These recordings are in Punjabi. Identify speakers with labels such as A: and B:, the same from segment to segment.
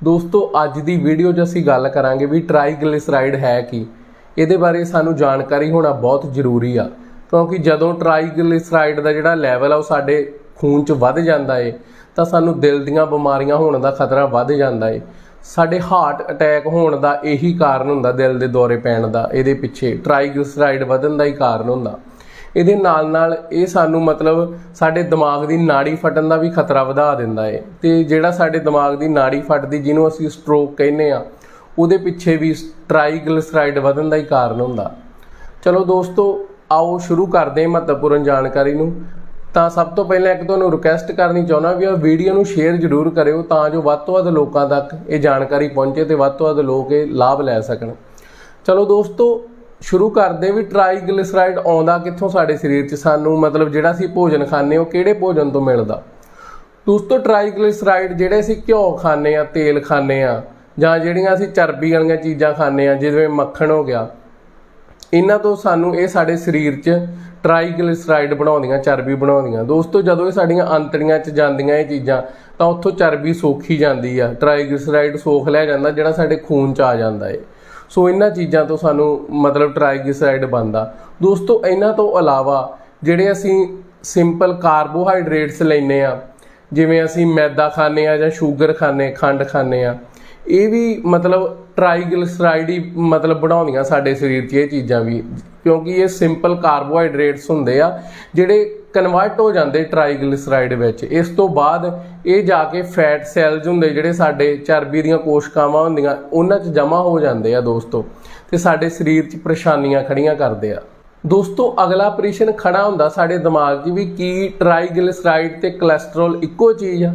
A: ਦੋਸਤੋ, ਅੱਜ ਦੀ ਵੀਡੀਓ 'ਚ ਅਸੀਂ ਗੱਲ ਕਰਾਂਗੇ ਵੀ ਟ੍ਰਾਈਗਲਿਸਰਾਈਡ ਹੈ ਕੀ। ਇਹਦੇ ਬਾਰੇ ਸਾਨੂੰ ਜਾਣਕਾਰੀ ਹੋਣਾ ਬਹੁਤ ਜ਼ਰੂਰੀ ਆ, ਕਿਉਂਕਿ ਜਦੋਂ ਟ੍ਰਾਈਗਲਿਸਰਾਈਡ ਦਾ ਜਿਹੜਾ ਲੈਵਲ ਆ ਉਹ ਸਾਡੇ ਖੂਨ 'ਚ ਵੱਧ ਜਾਂਦਾ ਏ, ਤਾਂ ਸਾਨੂੰ ਦਿਲ ਦੀਆਂ ਬਿਮਾਰੀਆਂ ਹੋਣ ਦਾ ਖਤਰਾ ਵੱਧ ਜਾਂਦਾ ਏ। ਸਾਡੇ ਹਾਰਟ ਅਟੈਕ ਹੋਣ ਦਾ ਇਹੀ ਕਾਰਨ ਹੁੰਦਾ ਦਿਲ ਦੇ ਦੌਰੇ ਪੈਣ ਦਾ, ਇਹਦੇ ਪਿੱਛੇ ਟ੍ਰਾਈਗਲਿਸਰਾਈਡ ਵਧਣ ਦਾ ਹੀ ਕਾਰਨ ਹੁੰਦਾ। ਇਹਦੇ ਨਾਲ ਨਾਲ ਇਹ ਸਾਨੂੰ ਮਤਲਬ ਸਾਡੇ ਦਿਮਾਗ ਦੀ ਨਾੜੀ ਫਟਣ ਦਾ ਵੀ ਖਤਰਾ ਵਧਾ ਦਿੰਦਾ ਏ। ਤੇ ਜਿਹੜਾ ਸਾਡੇ ਦਿਮਾਗ ਦੀ ਨਾੜੀ ਫਟਦੀ, ਜਿਹਨੂੰ ਅਸੀਂ ਸਟ੍ਰੋਕ ਕਹਿੰਦੇ ਆ, ਉਹਦੇ ਪਿੱਛੇ ਵੀ ਟ੍ਰਾਈਗਲਿਸਰਾਈਡ ਵਧਣ ਦਾ ਹੀ ਕਾਰਨ ਹੁੰਦਾ। ਚਲੋ ਦੋਸਤੋ, ਆਓ ਸ਼ੁਰੂ ਕਰਦੇ ਹਾਂ ਮਹੱਤਵਪੂਰਨ ਜਾਣਕਾਰੀ ਨੂੰ। ਤਾਂ ਸਭ ਤੋਂ ਪਹਿਲਾਂ ਇੱਕ ਤੁਹਾਨੂੰ ਰਿਕੁਐਸਟ ਕਰਨੀ ਚਾਹੁੰਦਾ ਵੀ ਇਹ ਵੀਡੀਓ ਨੂੰ ਸ਼ੇਅਰ ਜ਼ਰੂਰ ਕਰਿਓ ਤਾਂ ਜੋ ਵੱਧ ਤੋਂ ਵੱਧ ਲੋਕਾਂ ਤੱਕ ਇਹ ਜਾਣਕਾਰੀ ਪਹੁੰਚੇ ਤੇ ਵੱਧ ਤੋਂ ਵੱਧ ਲੋਕ ਇਹ ਲਾਭ ਲੈ ਸਕਣ। ਚਲੋ ਦੋਸਤੋ ਸ਼ੁਰੂ ਕਰਦੇ ਵੀ ਟ੍ਰਾਈਗਲਿਸਰਾਈਡ ਆਉਂਦਾ ਕਿੱਥੋਂ ਸਾਡੇ ਸਰੀਰ 'ਚ? ਸਾਨੂੰ ਮਤਲਬ ਜਿਹੜਾ ਅਸੀਂ ਭੋਜਨ ਖਾਂਦੇ ਹਾਂ, ਉਹ ਕਿਹੜੇ ਭੋਜਨ ਤੋਂ ਮਿਲਦਾ? ਦੋਸਤੋ ਟ੍ਰਾਈਗਲਿਸਰਾਈਡ ਜਿਹੜੇ ਅਸੀਂ ਘਿਓ ਖਾਂਦੇ ਆ ਤੇਲ ਖਾਂਦੇ ਆ ਜਾਂ ਜਿਹੜੀਆਂ ਅਸੀਂ ਚਰਬੀ ਵਾਲੀਆਂ ਚੀਜ਼ਾਂ ਖਾਂਦੇ ਆ ਜਿਵੇਂ ਮੱਖਣ ਹੋ ਗਿਆ, ਇਹਨਾਂ ਤੋਂ ਸਾਨੂੰ ਇਹ ਸਾਡੇ ਸਰੀਰ 'ਚ ਟ੍ਰਾਈਗਲਿਸਰਾਈਡ ਬਣਾਉਂਦੀਆਂ, ਚਰਬੀ ਬਣਾਉਂਦੀਆਂ। ਦੋਸਤੋ, ਜਦੋਂ ਇਹ ਸਾਡੀਆਂ ਅੰਤੜੀਆਂ 'ਚ ਜਾਂਦੀਆਂ ਇਹ ਚੀਜ਼ਾਂ, ਤਾਂ ਉੱਥੋਂ ਚਰਬੀ ਸੋਖੀ ਜਾਂਦੀ ਆ। ਟ੍ਰਾਈਗਲਿਸਰਾਈਡ ਸੋਖ ਲਿਆ ਜਾਂਦਾ, ਜਿਹੜਾ ਸਾਡੇ ਖੂਨ 'ਚ ਆ ਜਾਂਦਾ ਏ। ਸੋ ਇਹਨਾਂ ਚੀਜ਼ਾਂ ਤੋਂ ਸਾਨੂੰ ਮਤਲਬ ਟ੍ਰਾਈਗਲਿਸਰਾਈਡ ਬਣਦਾ। ਦੋਸਤੋ, ਇਹਨਾਂ ਤੋਂ ਇਲਾਵਾ ਜਿਹੜੇ ਅਸੀਂ ਸਿੰਪਲ ਕਾਰਬੋਹਾਈਡਰੇਟਸ ਲੈਨੇ ਆ ਜਿਵੇਂ ਅਸੀਂ ਮੈਦਾ ਖਾਂਦੇ ਆ ਜਾਂ ਸ਼ੂਗਰ ਖਾਂਦੇ, ਖੰਡ ਖਾਂਦੇ ਆ ਇਹ ਵੀ ਮਤਲਬ ਟ੍ਰਾਈਗਲਿਸਰਾਈਡ ਹੀ ਮਤਲਬ ਬਣਾਉਂਦੀਆਂ ਸਾਡੇ ਸਰੀਰ 'ਚ ਇਹ ਚੀਜ਼ਾਂ ਵੀ, ਕਿਉਂਕਿ ਇਹ ਸਿੰਪਲ ਕਾਰਬੋਹਾਈਡਰੇਟਸ ਹੁੰਦੇ ਆ, ਜਿਹੜੇ ਕਨਵਰਟ ਹੋ ਜਾਂਦੇ ਟ੍ਰਾਈਗਲਿਸਰਾਈਡ ਵਿੱਚ। ਇਸ ਤੋਂ ਬਾਅਦ ਇਹ ਜਾ ਕੇ ਫੈਟ ਸੈਲਸ ਹੁੰਦੇ, ਜਿਹੜੇ ਸਾਡੇ ਚਰਬੀ ਦੀਆਂ ਕੋਸ਼ਿਕਾਵਾਂ ਹੁੰਦੀਆਂ, ਉਹਨਾਂ 'ਚ ਜਮ੍ਹਾਂ ਹੋ ਜਾਂਦੇ ਆ ਦੋਸਤੋ। ਤੇ ਸਾਡੇ ਸਰੀਰ 'ਚ ਪਰੇਸ਼ਾਨੀਆਂ ਖੜੀਆਂ ਕਰਦੇ ਆ। ਦੋਸਤੋ, ਅਗਲਾ ਆਪਰੇਸ਼ਨ ਖੜਾ ਹੁੰਦਾ ਸਾਡੇ ਦਿਮਾਗ 'ਚ ਵੀ ਕੀ ਟ੍ਰਾਈਗਲਿਸਰਾਈਡ ਤੇ ਕੋਲੇਸਟ੍ਰੋਲ ਇੱਕੋ ਚੀਜ਼ ਆ।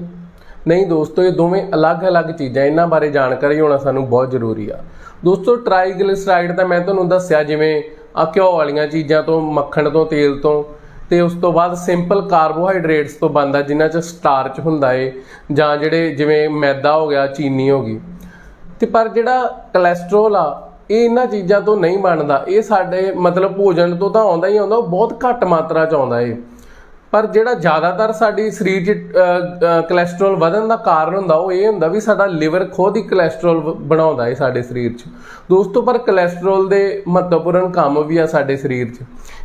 A: ਨਹੀਂ ਦੋਸਤੋ, ਇਹ ਦੋਵੇਂ ਅਲੱਗ-ਅਲੱਗ ਚੀਜ਼ਾਂ, ਇਹਨਾਂ ਬਾਰੇ ਜਾਣਕਾਰੀ ਹੋਣਾ ਸਾਨੂੰ ਬਹੁਤ ਜ਼ਰੂਰੀ ਆ। ਦੋਸਤੋ ਟ੍ਰਾਈਗਲਿਸਰਾਈਡ ਤਾਂ ਮੈਂ ਤੁਹਾਨੂੰ ਦੱਸਿਆ, ਜਿਵੇਂ ਆ ਘਿਓ ਵਾਲੀਆਂ ਚੀਜ਼ਾਂ ਤੋਂ, ਮੱਖਣ ਤੋਂ, ਤੇਲ ਤੋਂ ਤੇ ਉਸ ਤੋਂ ਬਾਅਦ ਸਿੰਪਲ ਕਾਰਬੋਹਾਈਡਰੇਟਸ ਤੋਂ ਬਣਦਾ, ਜਿਨ੍ਹਾਂ 'ਚ ਸਟਾਰਚ ਹੁੰਦਾ ਏ, ਜਾਂ ਜਿਹੜੇ ਜਿਵੇਂ ਮੈਦਾ ਹੋ ਗਿਆ, ਚੀਨੀ ਹੋ ਗਈ। ਤੇ ਪਰ ਜਿਹੜਾ ਕੋਲੇਸਟ੍ਰੋਲ ਆ, ਇਹ ਇਹਨਾਂ ਚੀਜ਼ਾਂ ਤੋਂ ਨਹੀਂ ਬਣਦਾ। ਇਹ ਸਾਡੇ ਮਤਲਬ ਭੋਜਨ ਤੋਂ ਤਾਂ ਆਉਂਦਾ ਹੀ ਆਉਂਦਾ, ਉਹ ਬਹੁਤ ਘੱਟ ਮਾਤਰਾ 'ਚ ਆਉਂਦਾ ਏ। ਪਰ ਜਿਹੜਾ ਜ਼ਿਆਦਾਤਰ ਸਾਡੀ ਸਰੀਰ 'ਚ ਕੋਲੇਸਟ੍ਰੋਲ ਵਧਣ ਦਾ ਕਾਰਨ ਹੁੰਦਾ, ਉਹ ਇਹ ਹੁੰਦਾ ਵੀ ਸਾਡਾ ਲਿਵਰ ਖੁਦ ਹੀ ਕੋਲੇਸਟ੍ਰੋਲ ਬ- ਬਣਾਉਂਦਾ ਹੈ ਸਾਡੇ ਸਰੀਰ 'ਚ। ਦੋਸਤੋ, ਪਰ ਕੋਲੇਸਟ੍ਰੋਲ ਦੇ ਮਹੱਤਵਪੂਰਨ ਕੰਮ ਵੀ ਆ ਸਾਡੇ ਸਰੀਰ 'ਚ।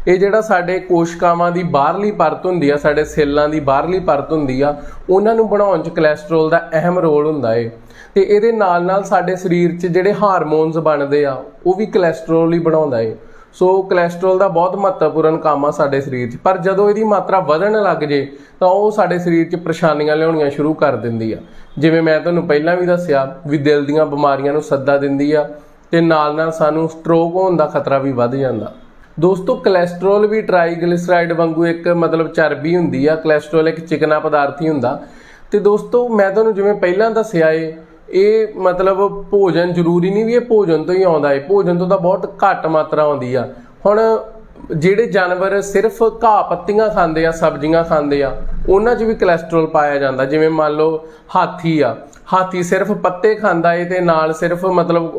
A: ਇਹ ਜਿਹੜਾ ਸਾਡੇ ਕੋਸ਼ਕਾਵਾਂ ਦੀ ਬਾਹਰਲੀ ਪਰਤ ਹੁੰਦੀ ਆ, ਸਾਡੇ ਸੈੱਲਾਂ ਦੀ ਬਾਹਰਲੀ ਪਰਤ ਹੁੰਦੀ ਆ, ਉਹਨਾਂ ਨੂੰ ਬਣਾਉਣ 'ਚ ਕੋਲੇਸਟ੍ਰੋਲ ਦਾ ਅਹਿਮ ਰੋਲ ਹੁੰਦਾ ਏ। ਤੇ ਇਹਦੇ ਨਾਲ ਨਾਲ ਸਾਡੇ ਸਰੀਰ 'ਚ ਜਿਹੜੇ ਹਾਰਮੋਨਸ ਬਣਦੇ ਆ, ਉਹ ਵੀ ਕੋਲੇਸਟ੍ਰੋਲ ਹੀ ਬਣਾਉਂਦਾ ਏ। ਸੋ ਕੋਲੇਸਟ੍ਰੋਲ ਦਾ ਬਹੁਤ ਮਹੱਤਵਪੂਰਨ ਕੰਮ ਆ ਸਾਡੇ ਸਰੀਰ 'ਚ। ਪਰ ਜਦੋਂ ਇਹਦੀ ਮਾਤਰਾ ਵਧਣ ਲੱਗ ਜੇ, ਤਾਂ ਉਹ ਸਾਡੇ ਸਰੀਰ 'ਚ ਪਰੇਸ਼ਾਨੀਆਂ ਲਿਆਉਣੀਆਂ ਸ਼ੁਰੂ ਕਰ ਦਿੰਦੀ ਆ। ਜਿਵੇਂ ਮੈਂ ਤੁਹਾਨੂੰ ਪਹਿਲਾਂ ਵੀ ਦੱਸਿਆ, ਵੀ ਦਿਲ ਦੀਆਂ ਬਿਮਾਰੀਆਂ ਨੂੰ ਸੱਦਾ ਦਿੰਦੀ ਆ, ਤੇ ਨਾਲ ਨਾਲ ਸਾਨੂੰ ਸਟ੍ਰੋਕ ਹੋਣ ਦਾ ਖਤਰਾ ਵੀ ਵੱਧ ਜਾਂਦਾ। ਦੋਸਤੋ ਕੋਲੇਸਟ੍ਰੋਲ ਵੀ ਟ੍ਰਾਈਗਲਿਸਰਾਈਡ ਵਾਂਗੂ ਇੱਕ ਮਤਲਬ ਚਰਬੀ ਹੁੰਦੀ ਆ। ਕੋਲੇਸਟ੍ਰੋਲ ਇੱਕ ਚਿਕਨਾ ਪਦਾਰਥ ਹੀ ਹੁੰਦਾ। ਤੇ ਦੋਸਤੋ, ਮੈਂ ਤੁਹਾਨੂੰ ਜਿਵੇਂ ਪਹਿਲਾਂ ਦੱਸਿਆ ਏ ਇਹ ਮਤਲਬ ਭੋਜਨ ਜ਼ਰੂਰੀ ਨਹੀਂ ਵੀ ਇਹ ਭੋਜਨ ਤੋਂ ਹੀ ਆਉਂਦਾ ਏ। ਭੋਜਨ ਤੋਂ ਤਾਂ ਬਹੁਤ ਘੱਟ ਮਾਤਰਾ ਆਉਂਦੀ ਆ। ਹੁਣ ਜਿਹੜੇ ਜਾਨਵਰ ਸਿਰਫ ਘਾਹ ਪੱਤੀਆਂ ਖਾਂਦੇ ਆ, ਸਬਜ਼ੀਆਂ ਖਾਂਦੇ ਆ, ਉਹਨਾਂ 'ਚ ਵੀ ਕੋਲੇਸਟ੍ਰੋਲ ਪਾਇਆ ਜਾਂਦਾ। ਜਿਵੇਂ ਮੰਨ ਲਓ ਹਾਥੀ ਆ। ਹਾਥੀ ਸਿਰਫ ਪੱਤੇ ਖਾਂਦਾ ਏ ਤੇ ਨਾਲ ਸਿਰਫ ਮਤਲਬ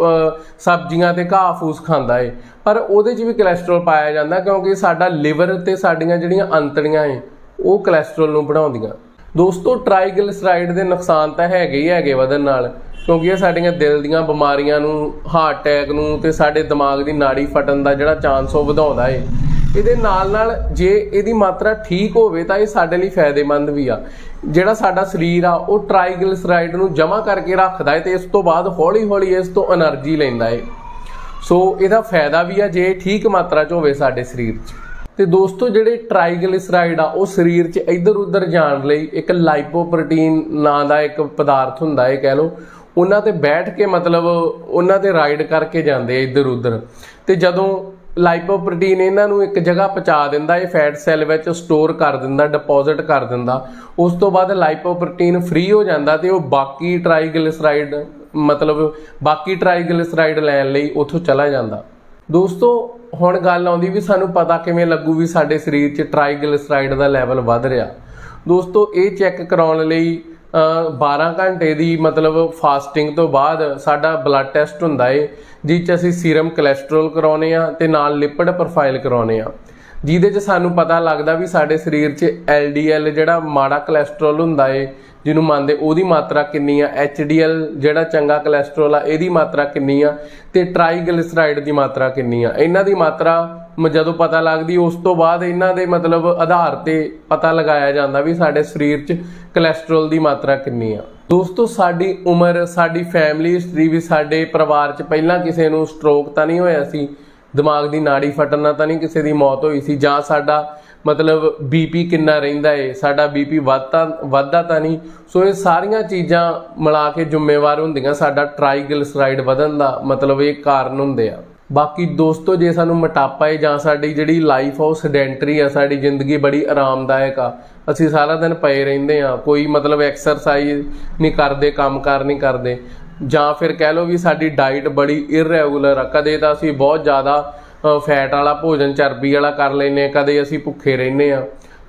A: ਸਬਜ਼ੀਆਂ ਤੇ ਘਾਹ ਫੂਸ ਖਾਂਦਾ ਏ। ਪਰ ਉਹਦੇ 'ਚ ਵੀ ਕੋਲੇਸਟ੍ਰੋਲ ਪਾਇਆ ਜਾਂਦਾ ਕਿਉਂਕਿ ਸਾਡਾ ਲਿਵਰ ਤੇ ਸਾਡੀਆਂ ਜਿਹੜੀਆਂ ਅੰਤੜੀਆਂ ਏ, ਉਹ ਕੋਲੇਸਟ੍ਰੋਲ ਨੂੰ ਬਣਾਉਂਦੀਆਂ। ਦੋਸਤੋ ਟ੍ਰਾਈਗਲਿਸਰਾਈਡ ਦੇ ਨੁਕਸਾਨ ਤਾਂ ਹੈਗੇ ਹੀ ਹੈਗੇ ਵਧਣ ਨਾਲ, ਕਿਉਂਕਿ ਇਹ ਸਾਡੀਆਂ ਦਿਲ ਦੀਆਂ ਬਿਮਾਰੀਆਂ ਨੂੰ ਹਾਰਟ ਅਟੈਕ ਨੂੰ ਤੇ ਸਾਡੇ ਦਿਮਾਗ ਦੀ ਨਾੜੀ ਫਟਣ ਦਾ ਜਿਹੜਾ ਚਾਂਸ ਉਹ ਵਧਾਉਂਦਾ ਏ। ਇਹਦੇ ਨਾਲ ਨਾਲ ਜੇ ਇਹਦੀ ਮਾਤਰਾ ਠੀਕ ਹੋਵੇ ਤਾਂ ਇਹ ਸਾਡੇ ਲਈ ਫਾਇਦੇਮੰਦ ਵੀ ਆ। ਜਿਹੜਾ ਸਾਡਾ ਸਰੀਰ ਆ, ਉਹ ਟ੍ਰਾਈਗਲਿਸਰਾਈਡ ਨੂੰ ਜਮ੍ਹਾਂ ਕਰਕੇ ਰੱਖਦਾ ਏ ਤੇ ਇਸ ਤੋਂ ਬਾਅਦ ਹੌਲੀ-ਹੌਲੀ ਇਸ ਤੋਂ એનર્ਜੀ ਲੈਂਦਾ ਏ। ਸੋ ਇਹਦਾ ਫਾਇਦਾ ਵੀ ਆ ਜੇ ਠੀਕ ਮਾਤਰਾ 'ਚ ਹੋਵੇ ਸਾਡੇ ਸਰੀਰ 'ਚ। ਤੇ ਦੋਸਤੋ, ਜਿਹੜੇ ਟ੍ਰਾਈਗਲਿਸਰਾਈਡ ਆ, ਉਹ ਸਰੀਰ 'ਚ ਇੱਧਰ ਉੱਧਰ ਜਾਣ ਲਈ ਇੱਕ ਲਾਈਪੋਪ੍ਰੋਟੀਨ ਨਾਂ ਦਾ ਇੱਕ ਪਦਾਰਥ ਹੁੰਦਾ ਹੈ ਕਹਿ ਲਓ। ਉਹਨਾਂ ਤੇ ਬੈਠ ਕੇ ਮਤਲਬ ਉਹਨਾਂ ਤੇ ਰਾਈਡ ਕਰਕੇ ਜਾਂਦੇ ਆ ਇੱਧਰ ਉੱਧਰ ਤੇ ਜਦੋਂ ਲਾਈਪੋਪ੍ਰੋਟੀਨ ਇਹਨਾਂ ਨੂੰ ਇੱਕ ਜਗ੍ਹਾ ਪਹੁੰਚਾ ਦਿੰਦਾ, ਇਹ ਫੈਟ ਸੈੱਲ ਵਿੱਚ ਸਟੋਰ ਕਰ ਦਿੰਦਾ ਡਿਪੋਜ਼ਿਟ ਕਰ ਦਿੰਦਾ, ਉਸ ਤੋਂ ਬਾਅਦ ਲਾਈਪੋਪ੍ਰੋਟੀਨ ਫ੍ਰੀ ਹੋ ਜਾਂਦਾ ਤੇ ਉਹ ਬਾਕੀ ਟ੍ਰਾਈਗਲਿਸਰਾਈਡ ਮਤਲਬ ਬਾਕੀ ਟ੍ਰਾਈਗਲਿਸਰਾਈਡ ਲੈਣ ਲਈ ਉੱਥੋਂ ਚਲਾ ਜਾਂਦਾ। ਦੋਸਤੋ ਹੁਣ ਗੱਲ ਆਉਂਦੀ ਵੀ ਸਾਨੂੰ ਪਤਾ ਕਿਵੇਂ ਲੱਗੂ ਵੀ ਸਾਡੇ ਸਰੀਰ 'ਚ ਟ੍ਰਾਈਗਲਿਸਰਾਈਡ ਦਾ ਲੈਵਲ ਵੱਧ ਰਿਹਾ। ਦੋਸਤੋ ਇਹ ਚੈੱਕ ਕਰਾਉਣ ਲਈ ਅ, 12 ਘੰਟੇ ਦੀ ਮਤਲਬ ਫਾਸਟਿੰਗ ਤੋਂ ਬਾਅਦ ਸਾਡਾ ਬਲੱਡ ਟੈਸਟ ਹੁੰਦਾ ਏ ਜਿਸ 'ਚ ਅਸੀਂ ਸੀਰਮ ਕੋਲੇਸਟ੍ਰੋਲ ਕਰਾਉਨੇ ਆ ਤੇ ਨਾਲ ਲਿਪਿਡ ਪ੍ਰੋਫਾਈਲ ਕਰਾਉਨੇ ਆ। ਜਿਹਦੇ 'ਚ ਸਾਨੂੰ ਪਤਾ ਲੱਗਦਾ ਵੀ ਸਾਡੇ ਸਰੀਰ 'ਚ LDL ਜਿਹੜਾ ਮਾੜਾ ਕੋਲੇਸਟ੍ਰੋਲ ਹੁੰਦਾ ਏ, ਜਿਹਨੂੰ ਮੰਨਦੇ ਉਹਦੀ ਮਾਤਰਾ ਕਿੰਨੀ ਆ HDL ਜਿਹੜਾ ਚੰਗਾ ਕੋਲੇਸਟ੍ਰੋਲ ਆ, ਇਹਦੀ ਮਾਤਰਾ ਕਿੰਨੀ ਆ ਤੇ ਟ੍ਰਾਈਗਲਿਸਰਾਈਡ ਦੀ ਮਾਤਰਾ ਕਿੰਨੀ ਆ। ਇਹਨਾਂ ਦੀ ਮਾਤਰਾ ਮ- ਜਦੋਂ ਪਤਾ ਲੱਗਦੀ, ਉਸ ਤੋਂ ਬਾਅਦ ਇਹਨਾਂ ਦੇ ਮਤਲਬ ਆਧਾਰ ਤੇ ਪਤਾ ਲਗਾਇਆ ਜਾਂਦਾ ਵੀ ਸਾਡੇ ਸਰੀਰ 'ਚ ਕੋਲੇਸਟ੍ਰੋਲ ਦੀ ਮਾਤਰਾ ਕਿੰਨੀ ਆ। ਦੋਸਤੋ, ਸਾਡੀ ਉਮਰ, ਸਾਡੀ ਫੈਮਿਲੀ ਹਿਸਟਰੀ ਵੀ ਸਾਡੇ ਪਰਿਵਾਰ 'ਚ ਪਹਿਲਾਂ ਕਿਸੇ ਨੂੰ ਸਟ੍ਰੋਕ ਤਾਂ ਨਹੀਂ ਹੋਇਆ ਸੀ ਦਿਮਾਗ ਦੀ ਨਾੜੀ ਫਟਣ ਨਾਲ ਤਾਂ ਨਹੀਂ ਕਿਸੇ ਦੀ ਮੌਤ ਹੋਈ ਸੀ, ਜਾਂ ਸਾਡਾ ਮਤਲਬ ਬੀਪੀ ਕਿੰਨਾ ਰਹਿੰਦਾ ਏ, ਸਾਡਾ ਬੀਪੀ ਵੱਧਦਾ ਵੱਧਦਾ ਤਾਂ ਨਹੀਂ। ਸੋ ਇਹ ਸਾਰੀਆਂ ਚੀਜ਼ਾਂ ਮਿਲਾ ਕੇ ਜ਼ਿੰਮੇਵਾਰ ਹੁੰਦੀਆਂ, ਸਾਡਾ ਟ੍ਰਾਈਗਲਿਸਰਾਈਡ ਵਧਣ ਦਾ ਮਤਲਬ ਇਹ ਕਾਰਨ ਹੁੰਦੇ ਆ। ਬਾਕੀ ਦੋਸਤੋ, ਜੇ ਸਾਨੂੰ ਮੋਟਾਪਾ ਹੈ ਜਾਂ ਸਾਡੀ ਜਿਹੜੀ ਲਾਈਫ ਆ, ਉਹ ਸੈਡੈਂਟਰੀ ਆ, ਸਾਡੀ ਜ਼ਿੰਦਗੀ ਬੜੀ ਆਰਾਮਦਾਇਕ ਆ, ਅਸੀਂ ਸਾਰਾ ਦਿਨ ਪਏ ਰਹਿੰਦੇ ਆ, ਕੋਈ ਮਤਲਬ ਐਕਸਰਸਾਈਜ਼ ਨਹੀਂ ਕਰਦੇ, ਕੰਮ ਕੰਮਕਾਰ ਨਹੀਂ ਕਰਦੇ। ਜਾਂ ਫਿਰ ਕਹਿ ਲਓ ਵੀ ਸਾਡੀ ਡਾਈਟ ਬੜੀ ਇਰਰੈਗੂਲਰ ਆ, ਕਦੇ ਤਾਂ ਅਸੀਂ ਬਹੁਤ ਜ਼ਿਆਦਾ ਫੈਟ ਵਾਲਾ ਭੋਜਨ, ਚਰਬੀ ਵਾਲਾ ਕਰ ਲੈਨੇ ਆ ਕਦੇ ਅਸੀਂ ਭੁੱਖੇ ਰਹਿੰਦੇ ਆ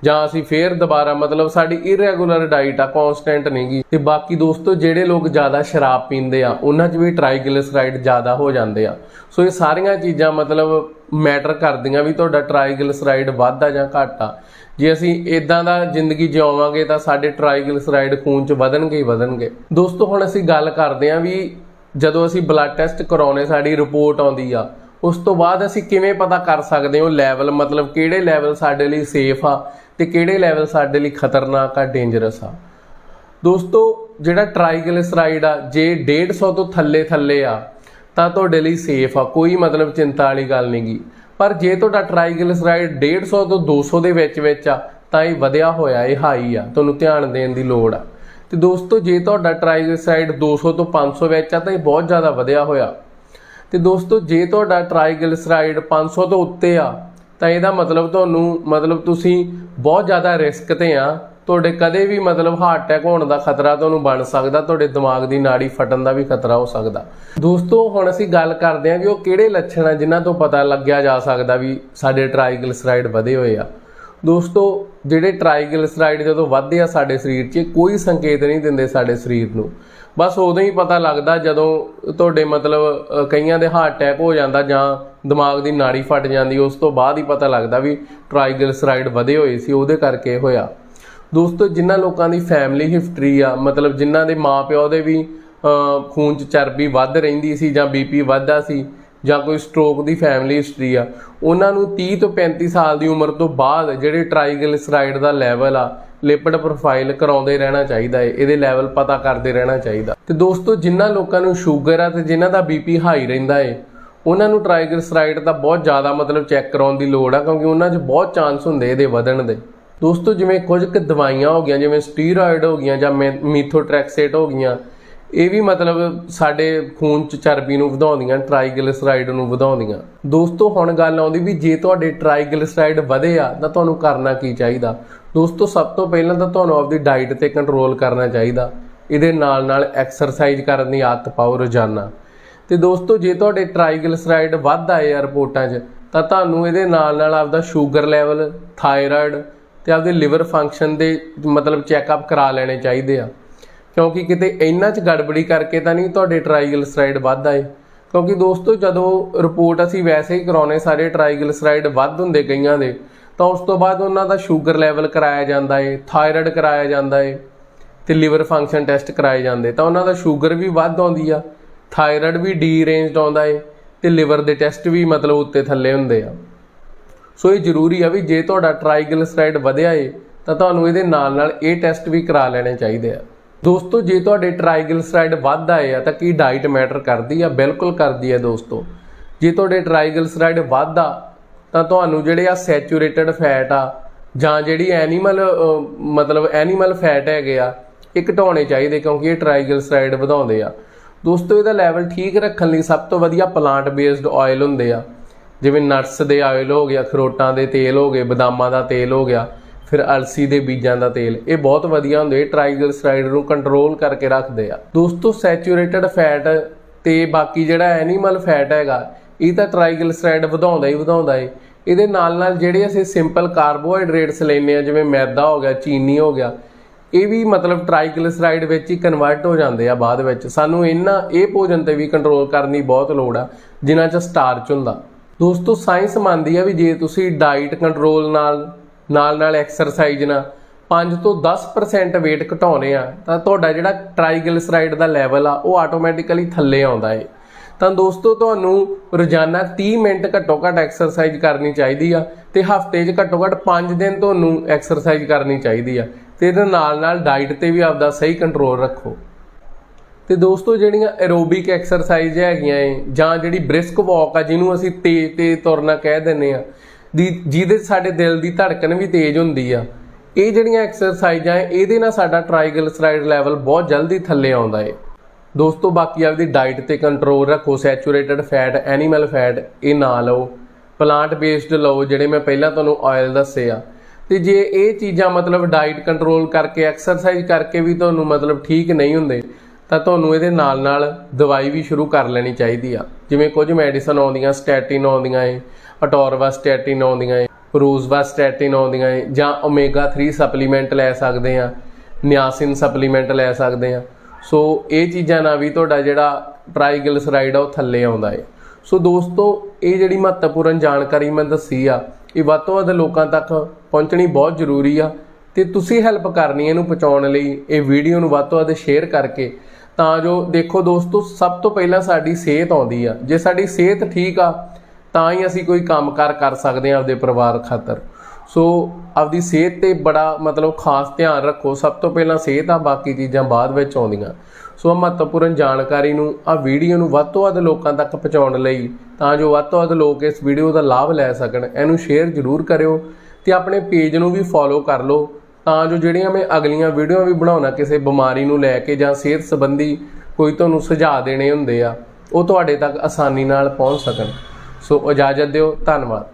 A: ਜਾਂ ਅਸੀਂ ਫੇਰ ਦੁਬਾਰਾ ਮਤਲਬ ਸਾਡੀ ਇਰੈਗੂਲਰ ਡਾਈਟ ਆ ਕਨਸਟੈਂਟ ਨਹੀਂਗੀ ਤੇ ਬਾਕੀ ਦੋਸਤੋ, ਜਿਹੜੇ ਲੋਕ ਜ਼ਿਆਦਾ ਸ਼ਰਾਬ ਪੀਂਦੇ ਆ, ਉਹਨਾਂ 'ਚ ਵੀ ਟ੍ਰਾਈਗਲਿਸਰਾਈਡ ਜ਼ਿਆਦਾ ਹੋ ਜਾਂਦੇ ਆ। ਸੋ ਇਹ ਸਾਰੀਆਂ ਚੀਜ਼ਾਂ ਮਤਲਬ ਮੈਟਰ ਕਰਦੀਆਂ ਵੀ ਤੁਹਾਡਾ ਟ੍ਰਾਈਗਲਿਸਰਾਈਡ ਵੱਧਦਾ ਜਾਂ ਘਟਦਾ ਜੇ ਅਸੀਂ ਇਦਾਂ ਦਾ ਜ਼ਿੰਦਗੀ ਜਿਉਵਾਂਗੇ ਤਾਂ ਸਾਡੇ ਟ੍ਰਾਈਗਲਿਸਰਾਈਡ ਖੂਨ 'ਚ ਵਧਣਗੇ ਹੀ ਵਧਣਗੇ। ਦੋਸਤੋ, ਹੁਣ ਅਸੀਂ ਗੱਲ ਕਰਦੇ ਆਂ ਵੀ ਜਦੋਂ ਅਸੀਂ ਬਲੱਡ ਟੈਸਟ ਕਰਾਉਨੇ ਸਾਡੀ ਰਿਪੋਰਟ ਆਉਂਦੀ ਆ ਉਸ ਤੋਂ ਬਾਅਦ ਅਸੀਂ ਕਿਵੇਂ ਪਤਾ ਕਰ ਸਕਦੇ ਹਾਂ ਲੈਵਲ ਮਤਲਬ ਕਿਹੜੇ ਲੈਵਲ ਸਾਡੇ ਲਈ ਸੇਫ ਆ ਤੇ ਕਿਹੜੇ ਲੈਵਲ ਸਾਡੇ ਲਈ ਖਤਰਨਾਕ ਆ ਡੇਂਜਰਸ ਆ। ਦੋਸਤੋ, ਜਿਹੜਾ ਟ੍ਰਾਈਗਲਿਸਰਾਈਡ ਆ, ਜੇ 150 ਤੋਂ ਥੱਲੇ ਥੱਲੇ ਆ, ਤਾਂ ਤੁਹਾਡੇ ਲਈ ਸੇਫ ਆ, ਕੋਈ ਮਤਲਬ ਚਿੰਤਾ ਵਾਲੀ ਗੱਲ ਨਹੀਂਗੀ ਪਰ ਜੇ ਤੁਹਾਡਾ ਟ੍ਰਾਈਗਲਿਸਰਾਈਡ 150 ਤੋਂ 200 ਦੇ ਵਿੱਚ ਵਿੱਚ ਆ, ਤਾਂ ਇਹ ਵਧਿਆ ਹੋਇਆ, ਇਹ ਹਾਈ ਆ, ਤੁਹਾਨੂੰ ਧਿਆਨ ਦੇਣ ਦੀ ਲੋੜ ਆ। ਤੇ ਦੋਸਤੋ, ਜੇ ਤੁਹਾਡਾ ਟ੍ਰਾਈਗਲਿਸਰਾਈਡ 200 ਤੋਂ 500 ਵਿੱਚ ਆ, ਤਾਂ ਇਹ ਬਹੁਤ ਜ਼ਿਆਦਾ ਵਧਿਆ ਹੋਇਆ। ਤੇ ਦੋਸਤੋ, ਜੇ ਤੁਹਾਡਾ ਟ੍ਰਾਈਗਲਿਸਰਾਈਡ 500 ਤੋਂ ਉੱਤੇ ਆ, ਤਾਂ ਇਹਦਾ ਮਤਲਬ ਤੁਹਾਨੂੰ, ਮਤਲਬ ਤੁਸੀਂ ਬਹੁਤ ਜ਼ਿਆਦਾ ਰਿਸਕ ਤੇ ਆ। ਤੁਹਾਡੇ ਕਦੇ ਵੀ ਮਤਲਬ ਹਾਰਟ ਅਟੈਕ ਹੋਣ ਦਾ ਖਤਰਾ ਤੁਹਾਨੂੰ ਬਣ ਸਕਦਾ, ਤੁਹਾਡੇ ਦਿਮਾਗ ਦੀ ਨਾੜੀ ਫਟਣ ਦਾ ਵੀ ਖਤਰਾ ਹੋ ਸਕਦਾ। ਦੋਸਤੋ, ਹੁਣ ਅਸੀਂ ਗੱਲ ਕਰਦੇ ਹਾਂ ਵੀ ਉਹ ਕਿਹੜੇ ਲੱਛਣ ਆ ਜਿਨ੍ਹਾਂ ਤੋਂ ਪਤਾ ਲੱਗਿਆ ਜਾ ਸਕਦਾ ਵੀ ਸਾਡੇ ਟ੍ਰਾਈਗਲਿਸਰਾਈਡ ਵਧੇ ਹੋਏ ਆ। ਦੋਸਤੋ, ਜਿਹੜੇ ਟ੍ਰਾਈਗਲਿਸਰਾਈਡ ਜਦੋਂ ਵੱਧਦੇ ਆ ਸਾਡੇ ਸਰੀਰ 'ਚ, ਕੋਈ ਸੰਕੇਤ ਨਹੀਂ ਦਿੰਦੇ ਸਾਡੇ ਸਰੀਰ ਨੂੰ। ਬਸ ਉਦੋਂ ਹੀ ਪਤਾ ਲੱਗਦਾ ਜਦੋਂ ਤੁਹਾਡੇ ਮਤਲਬ ਕਈਆਂ ਦੇ ਹਾਰਟ ਅਟੈਕ ਹੋ ਜਾਂਦਾ ਜਾਂ ਦਿਮਾਗ ਦੀ ਨਾੜੀ ਫਟ ਜਾਂਦੀ, ਉਸ ਤੋਂ ਬਾਅਦ ਹੀ ਪਤਾ ਲੱਗਦਾ ਵੀ ਟ੍ਰਾਈਗਲਿਸਰਾਈਡ ਵਧੇ ਹੋਏ ਸੀ, ਉਹਦੇ ਕਰਕੇ ਹੋਇਆ। ਦੋਸਤੋ, ਜਿਨ੍ਹਾਂ ਲੋਕਾਂ ਦੀ ਫੈਮਿਲੀ ਹਿਸਟਰੀ ਆ, ਮਤਲਬ ਜਿਨ੍ਹਾਂ ਦੇ ਮਾਪਿਓ ਦੇ ਵੀ ਖੂਨ 'ਚ ਚਰਬੀ ਵੱਧ ਰਹਿੰਦੀ ਸੀ ਜਾਂ ਬੀਪੀ ਵੱਧਦਾ ਸੀ ਜਾਂ ਕੋਈ ਸਟ੍ਰੋਕ ਦੀ ਫੈਮਿਲੀ ਹਿਸਟਰੀ ਆ, ਉਹਨਾਂ ਨੂੰ 30 ਤੋਂ 35 ਸਾਲ ਦੀ ਉਮਰ ਤੋਂ ਬਾਅਦ ਜਿਹੜੇ ਟ੍ਰਾਈਗਲਿਸਰਾਈਡ ਦਾ ਲੈਵਲ ਆ ਲਿਪਿਡ ਪ੍ਰੋਫਾਈਲ ਕਰਾਉਂਦੇ ਰਹਿਣਾ ਚਾਹੀਦਾ ਹੈ ਇਹਦੇ ਲੈਵਲ ਪਤਾ ਕਰਦੇ ਰਹਿਣਾ ਚਾਹੀਦਾ। ਤੇ ਦੋਸਤੋ ਜਿਨ੍ਹਾਂ ਲੋਕਾਂ ਨੂੰ ਸ਼ੂਗਰ ਆ ਤੇ ਜਿਨ੍ਹਾਂ ਦਾ ਬੀਪੀ ਹਾਈ ਰਹਿੰਦਾ ਹੈ ਉਹਨਾਂ ਨੂੰ ਟ੍ਰਾਈਗਲਿਸਰਾਈਡ ਦਾ ਬਹੁਤ ਜ਼ਿਆਦਾ ਮਤਲਬ ਚੈੱਕ ਕਰਾਉਣ ਦੀ ਲੋੜ ਆ, ਕਿਉਂਕਿ ਉਹਨਾਂ 'ਚ ਬਹੁਤ ਚਾਂਸ ਹੁੰਦੇ ਇਹਦੇ ਵਧਣ ਦੇ। ਦੋਸਤੋ, ਜਿਵੇਂ ਕੁਝ ਕੁ ਦਵਾਈਆਂ ਹੋ ਗਈਆਂ, ਜਿਵੇਂ ਸਟੀਰੋਇਡ ਹੋ ਗਈਆਂ ਜਾਂ ਮੈ- ਮੀਥੋਟ੍ਰੈਕਸੇਟ ਹੋ ਗਈਆਂ ਇਹ ਵੀ ਮਤਲਬ ਸਾਡੇ ਖੂਨ 'ਚ ਚਰਬੀ ਨੂੰ ਵਧਾਉਂਦੀਆਂ ਟ੍ਰਾਈਗਲਿਸਰਾਈਡ ਨੂੰ ਵਧਾਉਂਦੀਆਂ। ਦੋਸਤੋ, ਹੁਣ ਗੱਲ ਆਉਂਦੀ ਵੀ ਜੇ ਤੁਹਾਡੇ ਟ੍ਰਾਈਗਲਿਸਰਾਈਡ ਵਧੇ ਆ, ਤਾਂ ਤੁਹਾਨੂੰ ਕਰਨਾ ਕੀ ਚਾਹੀਦਾ? ਦੋਸਤੋ, ਸਭ ਤੋਂ ਪਹਿਲਾਂ ਤਾਂ ਤੁਹਾਨੂੰ ਆਪਦੀ ਡਾਈਟ ਤੇ ਕੰਟਰੋਲ ਕਰਨਾ ਚਾਹੀਦਾ। ਇਹਦੇ ਨਾਲ ਨਾਲ ਐਕਸਰਸਾਈਜ਼ ਕਰਨ ਦੀ ਆਦਤ ਪਾਓ ਰੋਜ਼ਾਨਾ। ਤੇ ਦੋਸਤੋ, ਜੇ ਤੁਹਾਡੇ ਟ੍ਰਾਈਗਲਿਸਰਾਈਡ ਵੱਧ ਆਏ ਆ ਰਿਪੋਰਟਾਂ 'ਚ, ਤਾਂ ਤੁਹਾਨੂੰ ਇਹਦੇ ਨਾਲ ਨਾਲ ਆਪਦਾ ਸ਼ੂਗਰ ਲੈਵਲ ਥਾਇਰਾਇਡ ਤੇ ਆਪਦੇ ਲਿਵਰ ਫੰਕਸ਼ਨ ਦੇ ਮਤਲਬ ਚੈੱਕਅਪ ਕਰਾ ਲੈਣੇ ਚਾਹੀਦੇ ਆ। ਕਿਉਂਕਿ ਕਿਤੇ ਇਹਨਾਂ 'ਚ ਗੜਬੜੀ ਕਰਕੇ ਤਾਂ ਨਹੀਂ ਤੁਹਾਡੇ ਟ੍ਰਾਈਗਲਿਸਰਾਈਡ ਵੱਧ ਆਏ। ਕਿਉਂਕਿ ਦੋਸਤੋ, ਜਦੋਂ ਰਿਪੋਰਟ ਅਸੀਂ ਵੈਸੇ ਹੀ ਕਰਾਉਨੇ ਸਾਰੇ ਟ੍ਰਾਈਗਲਿਸਰਾਈਡ ਵੱਧ ਹੁੰਦੇ ਕਈਆਂ ਦੇ, ਤਾਂ ਉਸ ਤੋਂ ਬਾਅਦ ਉਹਨਾਂ ਦਾ ਸ਼ੂਗਰ ਲੈਵਲ ਕਰਾਇਆ ਜਾਂਦਾ ਏ ਥਾਇਰਾਇਡ ਕਰਾਇਆ ਜਾਂਦਾ ਏ, ਤੇ ਲਿਵਰ ਫੰਕਸ਼ਨ ਟੈਸਟ ਕਰਾਏ ਜਾਂਦੇ। ਤਾਂ ਉਹਨਾਂ ਦਾ ਸ਼ੂਗਰ ਵੀ ਵੱਧ ਆਉਂਦੀ ਆ ਥਾਇਰਾਇਡ ਵੀ ਡੀ ਰੇਂਜਡ ਆਉਂਦਾ ਏ, ਤੇ ਲਿਵਰ ਦੇ ਟੈਸਟ ਵੀ ਮਤਲਬ ਉੱਤੇ ਥੱਲੇ ਹੁੰਦੇ ਆ। ਸੋ ਇਹ ਜ਼ਰੂਰੀ ਆ ਵੀ ਜੇ ਤੁਹਾਡਾ ਟ੍ਰਾਈਗਲਿਸਰਾਈਡ ਵਧਿਆ ਏ, ਤਾਂ ਤੁਹਾਨੂੰ ਇਹਦੇ ਨਾਲ ਨਾਲ ਇਹ ਟੈਸਟ ਵੀ ਕਰਾ ਲੈਣੇ ਚਾਹੀਦੇ ਆ। ਦੋਸਤੋ, ਜੇ ਤੁਹਾਡੇ ਟ੍ਰਾਈਗਲਿਸਰਾਈਡ ਵੱਧ ਆਏ ਆ, ਤਾਂ ਕੀ ਡਾਈਟ ਮੈਟਰ ਕਰਦੀ ਆ? ਬਿਲਕੁਲ ਕਰਦੀ ਆ ਦੋਸਤੋ। ਜੇ ਤੁਹਾਡੇ ਟ੍ਰਾਈਗਲਿਸਰਾਈਡ ਵੱਧ ਆ, ਤਾਂ ਤੁਹਾਨੂੰ ਜਿਹੜੇ ਆ ਸੈਚੂਰੇਟਡ ਫੈਟ ਆ, ਜਾਂ ਜਿਹੜੀ ਐਨੀਮਲ ਮਤਲਬ ਐਨੀਮਲ ਫੈਟ ਹੈਗੇ ਆ, ਇਹ ਘਟਾਉਣੇ ਚਾਹੀਦੇ ਕਿਉਂਕਿ ਇਹ ਟ੍ਰਾਈਗਲਿਸਰਾਈਡ ਵਧਾਉਂਦੇ ਆ। ਦੋਸਤੋ, ਇਹਦਾ ਲੈਵਲ ਠੀਕ ਰੱਖਣ ਲਈ ਸਭ ਤੋਂ ਵਧੀਆ ਪਲਾਂਟ ਬੇਸਡ ਆਇਲ ਹੁੰਦੇ ਆ। ਜਿਵੇਂ ਨਟਸ ਦੇ ਆਇਲ ਹੋ ਗਿਆ, ਖਰੋਟਾਂ ਦੇ ਤੇਲ ਹੋ ਗਏ, ਬਦਾਮਾਂ ਦਾ ਤੇਲ ਹੋ ਗਿਆ। ਫਿਰ ਅਲਸੀ ਦੇ ਬੀਜਾਂ ਦਾ ਤੇਲ, ਇਹ ਬਹੁਤ ਵਧੀਆ ਹੁੰਦੇ, ਇਹ ਟ੍ਰਾਈਗਲਿਸਰਾਈਡ ਨੂੰ ਕੰਟਰੋਲ ਕਰਕੇ ਰੱਖਦੇ ਆ। ਦੋਸਤੋ ਸੈਚੂਰੇਟਡ ਫੈਟ ਤੇ ਬਾਕੀ ਜਿਹੜਾ ਐਨੀਮਲ ਫੈਟ ਹੈਗਾ, ਇਹ ਤਾਂ ਟ੍ਰਾਈਗਲਿਸਰਾਈਡ ਵਧਾਉਂਦਾ ਹੀ ਵਧਾਉਂਦਾ ਏ। ਇਹਦੇ ਨਾਲ ਨਾਲ ਜਿਹੜੇ ਅਸੀਂ ਸਿੰਪਲ ਕਾਰਬੋਹਾਈਡਰੇਟਸ ਲੈਨੇ ਆ, ਜਿਵੇਂ ਮੈਦਾ ਹੋ ਗਿਆ, ਚੀਨੀ ਹੋ ਗਿਆ, ਇਹ ਵੀ ਮਤਲਬ ਟ੍ਰਾਈਗਲਿਸਰਾਈਡ ਵਿੱਚ ਹੀ ਕਨਵਰਟ ਹੋ ਜਾਂਦੇ ਆ ਬਾਅਦ ਵਿੱਚ। ਸਾਨੂੰ ਇਹਨਾਂ, ਇਹ ਭੋਜਨ ਤੇ ਵੀ ਕੰਟਰੋਲ ਕਰਨ ਦੀ ਬਹੁਤ ਲੋੜ ਆ, ਜਿਨ੍ਹਾਂ 'ਚ ਸਟਾਰਚ ਹੁੰਦਾ। ਦੋਸਤੋ ਸਾਇੰਸ ਮੰਨਦੀ ਆ ਵੀ ਜੇ ਤੁਸੀਂ ਡਾਈਟ ਕੰਟਰੋਲ ਨਾਲ ਨਾਲ ਨਾਲ ਐਕਸਰਸਾਈਜ਼ ਨਾਲ 5 ਤੋਂ 10% weight ਘਟਾਉਨੇ ਆ, ਤਾਂ ਤੁਹਾਡਾ ਜਿਹੜਾ ਟ੍ਰਾਈਗਲਿਸਰਾਈਡ ਦਾ ਲੈਵਲ ਆ, ਉਹ ਆਟੋਮੈਟਿਕਲੀ ਥੱਲੇ ਆਉਂਦਾ ਏ। ਤਾਂ ਦੋਸਤੋ, ਤੁਹਾਨੂੰ ਰੋਜ਼ਾਨਾ 30 ਮਿੰਟ ਘੱਟੋ ਘੱਟ ਐਕਸਰਸਾਈਜ਼ ਕਰਨੀ ਚਾਹੀਦੀ ਆ, ਤੇ ਹਫ਼ਤੇ 'ਚ ਘੱਟੋ ਘੱਟ 5 ਦਿਨ ਤੁਹਾਨੂੰ ਐਕਸਰਸਾਈਜ਼ ਕਰਨੀ ਚਾਹੀਦੀ ਆ। ਤੇ ਇਹਦੇ ਨਾਲ ਨਾਲ ਡਾਈਟ ਤੇ ਵੀ ਆਪਦਾ ਸਹੀ ਕੰਟਰੋਲ ਰੱਖੋ। ਤੇ ਦੋਸਤੋ, ਜਿਹੜੀਆਂ ਐਰੋਬਿਕ ਐਕਸਰਸਾਈਜ਼ ਹੈਗੀਆਂ ਏ, ਜਾਂ ਜਿਹੜੀ ਬ੍ਰਿਸਕ ਵਾਕ ਆ, ਜਿਹਨੂੰ ਅਸੀਂ ਤੇਜ਼ ਤੇਜ਼ ਤੁਰਨਾ ਕਹਿ ਦਿੰਨੇ ਆ ਦੀ ਜਿਹਦੇ 'ਚ ਸਾਡੇ ਦਿਲ ਦੀ ਧੜਕਣ ਵੀ ਤੇਜ਼ ਹੁੰਦੀ ਆ। ਇਹ ਜਿਹੜੀਆਂ ਐਕਸਰਸਾਈਜ਼ਾਂ ਇਹਦੇ ਨਾਲ ਸਾਡਾ ਟ੍ਰਾਈਗਲਿਸਰਾਈਡ ਲੈਵਲ ਬਹੁਤ ਜਲਦੀ ਥੱਲੇ ਆਉਂਦਾ ਏ। ਦੋਸਤੋ, ਬਾਕੀ ਆਪਦੀ ਡਾਈਟ ਤੇ ਕੰਟਰੋਲ ਰੱਖੋ ਸੈਚੂਰੇਟਡ ਫੈਟ ਐਨੀਮਲ ਫੈਟ ਇਹ ਨਾ ਲਓ। ਪਲਾਂਟ ਬੇਸਡ ਲਓ, ਜਿਹੜੇ ਮੈਂ ਪਹਿਲਾਂ ਤੁਹਾਨੂੰ ਆਇਲ ਦੱਸੇ ਆ। ਤੇ ਜੇ ਇਹ ਚੀਜ਼ਾਂ ਮਤਲਬ ਡਾਈਟ ਕੰਟਰੋਲ ਕਰਕੇ ਐਕਸਰਸਾਈਜ਼ ਕਰਕੇ ਵੀ ਤੁਹਾਨੂੰ ਮਤਲਬ ਠੀਕ ਨਹੀਂ ਹੁੰਦੇ ਤਾਂ ਤੁਹਾਨੂੰ ਇਹਦੇ ਨਾਲ ਨਾਲ ਦਵਾਈ ਵੀ ਸ਼ੁਰੂ ਕਰ ਲੈਣੀ ਚਾਹੀਦੀ ਆ। ਜਿਵੇਂ ਕੁਝ ਮੈਡੀਸਨ ਆਉਂਦੀਆਂ ਸਟੈਟਿਨ ਆਉਂਦੀਆਂ ਏ ਅਟੋਰਵਾ ਸਟੈਟਿਨ ਆਉਂਦੀਆਂ ਏ ਰੋਜ਼ਵਾ ਸਟੈਟਿਨ ਆਉਂਦੀਆਂ ਏ, ਜਾਂ ਓਮੇਗਾ 3 ਸਪਲੀਮੈਂਟ ਲੈ ਸਕਦੇ ਆ ਨਿਆਸਿਨ ਸਪਲੀਮੈਂਟ ਲੈ ਸਕਦੇ ਆ। ਸੋ ਇਹ ਚੀਜ਼ਾਂ ਨਾਲ ਵੀ ਤੁਹਾਡਾ ਜਿਹੜਾ ਟ੍ਰਾਈਗਲਿਸਰਾਈਡ ਆ ਉਹ ਥੱਲੇ ਆਉਂਦਾ ਏ। ਸੋ ਦੋਸਤੋ, ਇਹ ਜਿਹੜੀ ਮਹੱਤਵਪੂਰਨ ਜਾਣਕਾਰੀ ਮੈਂ ਦੱਸੀ ਆ, ਇਹ ਵੱਧ ਤੋਂ ਵੱਧ ਲੋਕਾਂ ਤੱਕ ਪਹੁੰਚਣੀ ਬਹੁਤ ਜ਼ਰੂਰੀ ਆ। ਤੇ ਤੁਸੀਂ ਹੈਲਪ ਕਰਨੀ ਇਹਨੂੰ ਪਹੁੰਚਾਉਣ ਲਈ, ਇਹ ਵੀਡੀਓ ਨੂੰ ਵੱਧ ਤੋਂ ਵੱਧ ਸ਼ੇਅਰ ਕਰਕੇ ਤਾਂ ਜੋ ਦੇਖੋ ਦੋਸਤੋ, ਸਭ ਤੋਂ ਪਹਿਲਾਂ ਸਾਡੀ ਸਿਹਤ ਆਉਂਦੀ ਆ। ਜੇ ਸਾਡੀ ਸਿਹਤ ਠੀਕ ਆ, ਤਾਂ ਹੀ ਅਸੀਂ ਕੋਈ ਕੰਮਕਾਰ ਕਰ ਸਕਦੇ ਹਾਂ ਆਪਦੇ ਪਰਿਵਾਰ ਖਾਤਰ। ਸੋ ਆਪਦੀ ਸਿਹਤ ਤੇ ਬੜਾ ਮਤਲਬ ਖਾਸ ਧਿਆਨ ਰੱਖੋ। ਸਭ ਤੋਂ ਪਹਿਲਾਂ ਸਿਹਤ ਆ, ਬਾਕੀ ਚੀਜ਼ਾਂ ਬਾਅਦ ਵਿੱਚ ਆਉਂਦੀਆਂ। ਸੋ ਆਹ ਮਹੱਤਵਪੂਰਨ ਜਾਣਕਾਰੀ ਨੂੰ ਆ ਵੀਡੀਓ ਨੂੰ ਵੱਧ ਤੋਂ ਵੱਧ ਲੋਕਾਂ ਤੱਕ ਪਹੁੰਚਾਉਣ ਲਈ ਤਾਂ ਜੋ ਵੱਧ ਤੋਂ ਵੱਧ ਲੋਕ ਇਸ ਵੀਡੀਓ ਦਾ ਲਾਭ ਲੈ ਸਕਣ। ਇਹਨੂੰ ਸ਼ੇਅਰ ਜ਼ਰੂਰ ਕਰਿਓ ਤੇ ਆਪਣੇ ਪੇਜ ਨੂੰ ਵੀ ਫੋਲੋ ਕਰ ਲਓ। ਤਾਂ ਜੋ ਜਿਹੜੀਆਂ ਮੈਂ ਅਗਲੀਆਂ ਵੀਡੀਓ ਵੀ ਬਣਾਉਣਾ ਕਿਸੇ ਬਿਮਾਰੀ ਨੂੰ ਲੈ ਕੇ ਜਾਂ ਸਿਹਤ ਸੰਬੰਧੀ ਕੋਈ ਤੁਹਾਨੂੰ ਸੁਝਾਅ ਦੇਣੇ ਹੁੰਦੇ ਆ, ਉਹ ਤੁਹਾਡੇ ਤੱਕ ਆਸਾਨੀ ਨਾਲ ਪਹੁੰਚ ਸਕਣ। ਸੋ ਇਜਾਜ਼ਤ ਦਿਓ, ਧੰਨਵਾਦ।